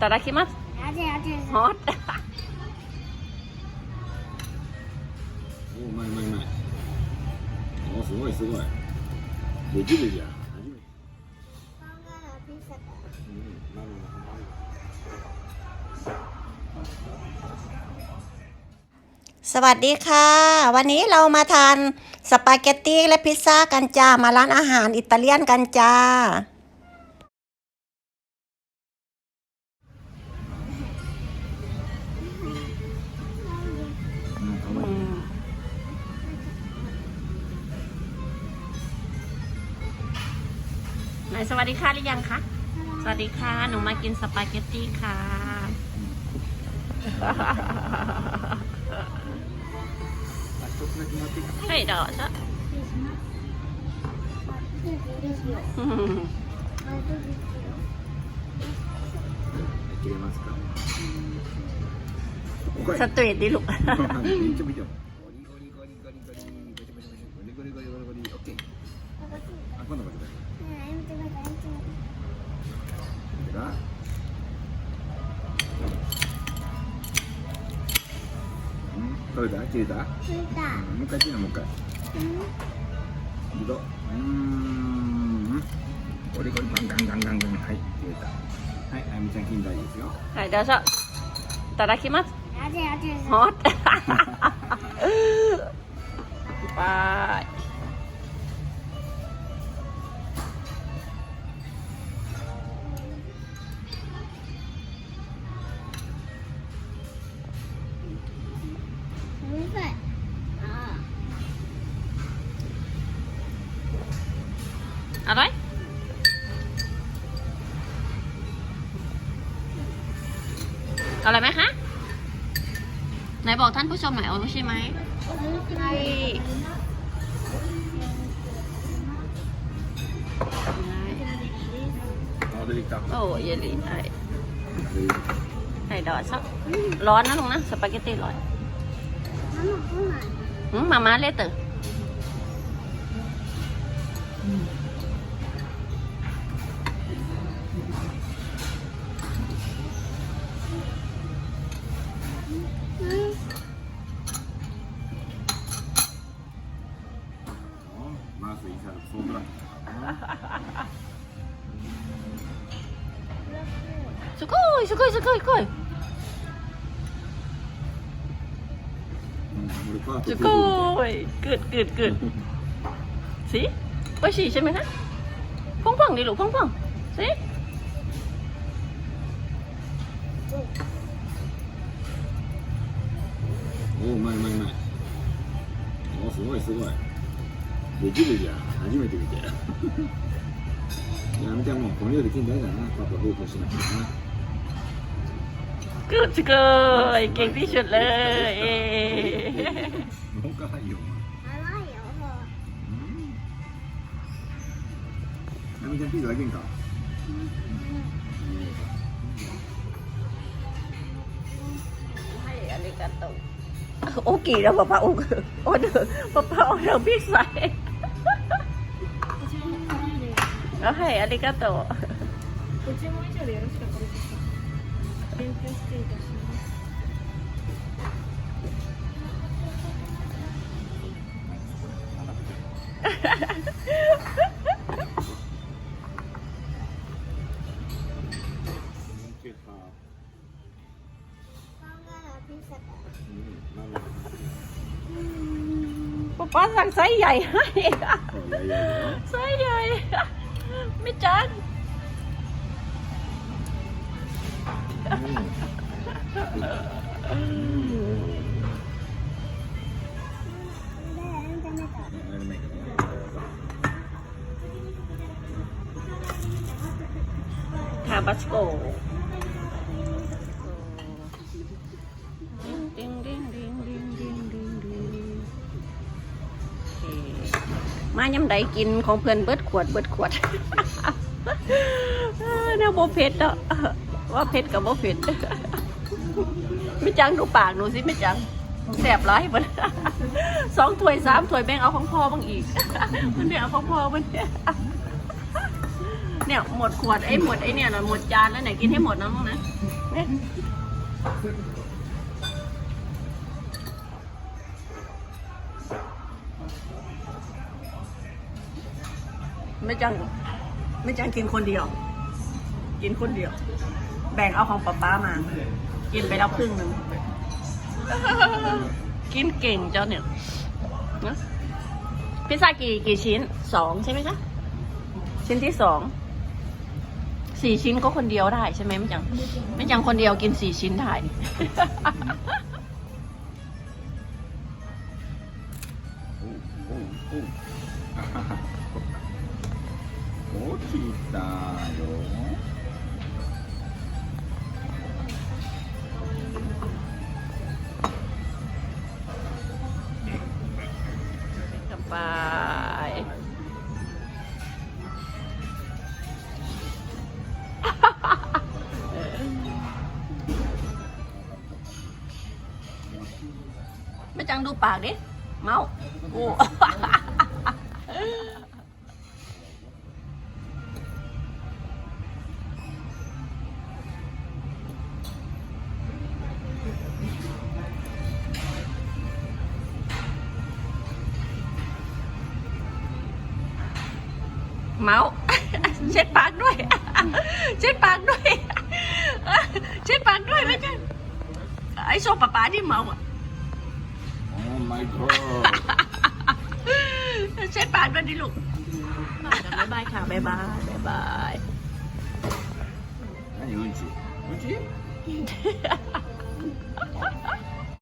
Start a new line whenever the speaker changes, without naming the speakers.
ตาดาคิมัสฮอตโอ้ไม่ไม่ไม่โอ้สวยสวย
เดยว
จิ้มเลยจ้
สวัสดีค่ะ วันนี้เรามาทานสปาเกตตี้และพิซซ่ากันจ้า มาร้านอาหารอิตาเลียนกันจ้า
ยสวัสดีค่ะหรือยังคะ สวัสดีค่ะ หนูมากินสปาเกตตี้ค่ะはい、どうぞ。
切れ
สตรีทดิลูก。
取れた？切れた？
ついた。
うんもう一回切るもう一回。
うん。
いくぞうーん。ゴリゴリガンガンガンガンガンはい切れたはいあやみちゃん金大ですよ。
はい、どうぞ。いただきます。
あじゃあじゃ
ほ っバイ。 อร่อยอร่อยไหมคะไหนบอกท่านผู้ชมหน่อยใช่ไหมใช่โอ้ยยลี่ใช่ใส่ดอดซัร้อนนะลุงนะสปาเกตตี้ร้อนมาม่าเลเตอ すごいすごいすごいすごい
俺パート
すごいกึดกึดกึดสิโอ้ยฉี่ใช่ไหมคะพ่องพ่องดิลูกพ่องพ่องสิ
おうまいうまいうまいおすごいすごいできるじゃん初めて見てやめてもうこの世で金大だなパパ奉公しなくて
กึดすごいเก่งที่สุดเลยเอ๊ะ
なもうかいよ
甘いよ
うんやめちゃんピザあげんか
ให้อาริกาโตโอ้กี่แล้วป้าป้าโอ้โอ้เด้อป้าป้าโอ้เด้อพี่ใส่แล้วให้อาริกาโต
ご注文以上でよろしかった た
ป้าสั่งไซส์ใหญ่ให้ไซส์ใหญ่ ไม่จั
น
ทาบัสโกดิ้งดิ้งดิ้งดิ้งดิ้งดิ้งดิ้งมาย้ำใดกินของเพื่อนเบิดขวดเบิดขวดเออแนวโบเผ็ดอะ ว่าเผ็ดกับโบเผ็ดไม่จังดูปากหนูสิไม่จังแสบร้ายหมันสองถ้วยสามถ้วยแบ่งเอาของพ่อบ้างอีก มันแบ่งเอาของพ่อมันเนี่ยเนี่ยหมดขวดไอ้หมดไอ้เนี่ยนะหมดจานแล้วไหนกินให้หมดนะลูกนะไม่จัง ไม่จังกินคนเดียว กินคนเดียว แบ่งเอาของป๊าป๊ามา กินไปแล้วครึ่งหนึ่ง กินเก่งเจ้าเนี่ยนะพิซซ่ากี่กี่ชิ้นสองใช่ไหมคะ ชิ้นที่สองสี่ชิ้นก็คนเดียวได้ใช่ไหมไม่จังไม่จังคนเดียวกินสี่ชิ้นได้
おうおうあはは落ちたよ
งดูปากดิ เมาโอ้เมาเช็ดปากด้วย เช็ดปากด้วย เช็ดปากด้วยไม่ใช่ไอ้โซปาปาที่เมาอะ
my god
ใช่ปานวันนี้ลูกบายบายค่ะบายบายบ๊ายบาย
아니 은지 은 지?